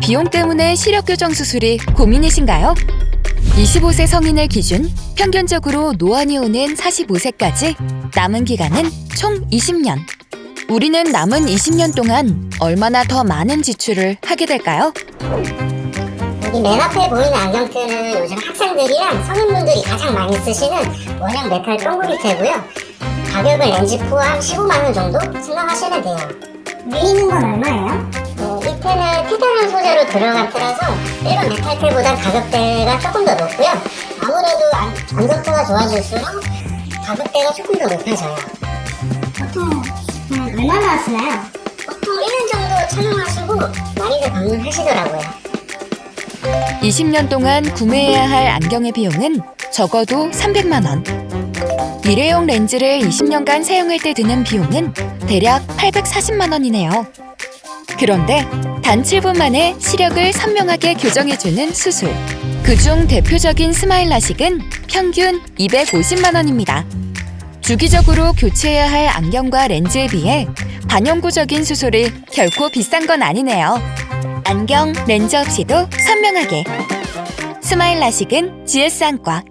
비용 때문에 시력 교정 수술이 고민이신가요? 25세 성인을 기준 평균적으로 노안이 오는 45세까지 남은 기간은 총 20년. 우리는 남은 20년 동안 얼마나 더 많은 지출을 하게 될까요? 여기 맨 앞에 보이는 안경테는 요즘 학생들이랑 성인분들이 가장 많이 쓰시는 원형 메탈 동그리테고요. 가격은 렌즈 포함 15만 원 정도 생각하시면 돼요. 위에 있는 건 얼마예요? 테탄한 소재로 들어간 펜이라서 일반 메탈 펜보다 가격대가 조금 더 높고요. 아무래도 안- 안정도가 좋아질수록 가격대가 조금 더 높아져요. 보통 얼마나 쓰나요? 보통 1년 정도 착용하시고 많이들 방문하시더라고요. 20년 동안 구매해야 할 안경의 비용은 적어도 300만 원. 일회용 렌즈를 20년간 사용할 때 드는 비용은 대략 840만 원이네요. 그런데 단 7분 만에 시력을 선명하게 교정해주는 수술. 그중 대표적인 스마일 라식은 평균 250만 원입니다. 주기적으로 교체해야 할 안경과 렌즈에 비해 반영구적인 수술이 결코 비싼 건 아니네요. 안경, 렌즈 없이도 선명하게. 스마일 라식은 GS 안과